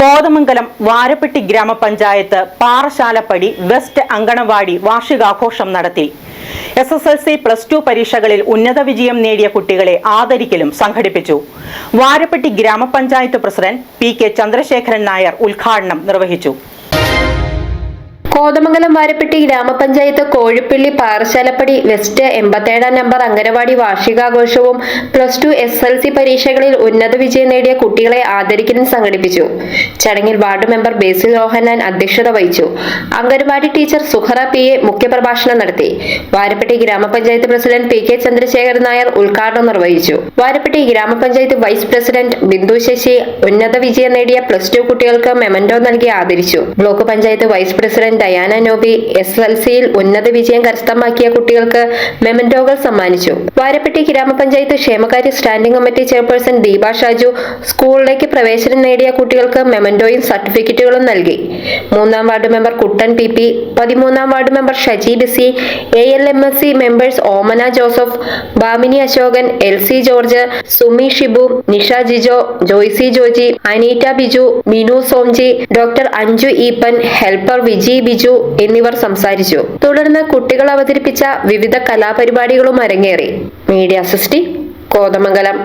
കോതമംഗലം വാരപ്പെട്ടി ഗ്രാമപഞ്ചായത്ത് പാറശാലപ്പടി വെസ്റ്റ് അങ്കണവാടി വാർഷികാഘോഷം നടത്തി. S S L C plus two പരീക്ഷകളിൽ ഉന്നത വിജയം നേടിയ കുട്ടികളെ ആദരിക്കലും സംഘടിപ്പിച്ചു. Varappetty grama panchayat president P K Chandrasekharan Nair ഉദ്ഘാടനം നിർവഹിച്ചു. കോതമംഗലം വാരപ്പെട്ടി ഗ്രാമപഞ്ചായത്ത് കോഴിപ്പള്ളി പാറശാലപ്പടി വെസ്റ്റ് എൺപത്തേഴാം number anganwadi വാർഷികാഘോഷവും plus two S S L പരീക്ഷകളിൽ ഉന്നത വിജയം നേടിയ കുട്ടികളെ ആദരിക്കലും സംഘടിപ്പിച്ചു. ചടങ്ങിൽ വാർഡ് മെമ്പർ ബേസിൽ രോഹനാൻ അധ്യക്ഷത വഹിച്ചു. Anganwadi teacher Suhara P A മുഖ്യപ്രഭാഷണം നടത്തി. Varappetty grama panchayat president P K Chandrasekharan Nair ഉദ്ഘാടനം നിർവഹിച്ചു. വാരപ്പെട്ടി ഗ്രാമപഞ്ചായത്ത് വൈസ് പ്രസിഡന്റ് ബിന്ദു ശശി ഉന്നത വിജയം നേടിയ പ്ലസ് ടു കുട്ടികൾക്ക് മെമന്റോ നൽകി ആദരിച്ചു. Block panchayat vice president Diana Noby S L സിയിൽ ഉന്നത വിജയം കരസ്ഥമാക്കിയ കുട്ടികൾക്ക് മെമന്റോകൾ സമ്മാനിച്ചു. വാരപ്പെട്ടി ഗ്രാമപഞ്ചായത്ത് ക്ഷേമകാര്യ standing committee chairperson Deepa Shaju സ്കൂളിലേക്ക് പ്രവേശനം നേടിയ കുട്ടികൾക്ക് മെമന്റോയും സർട്ടിഫിക്കറ്റുകളും നൽകി. മൂന്നാം ward member Kuttan P P പതിമൂന്നാം ward member Shaji Bicy A L M S C members Omana Joseph Bhamini Ashokan L C George Sumi Shibu Nisha Jijo Joicy Joji Anita Biju Minu Somji doctor Anju Eapen helper Viji Biju എന്നിവർ സംസാരിച്ചു. തുടർന്ന് കുട്ടികൾ അവതരിപ്പിച്ച വിവിധ കലാപരിപാടികളും അരങ്ങേറി. Media അസിസ്റ്റി കോതമംഗലം.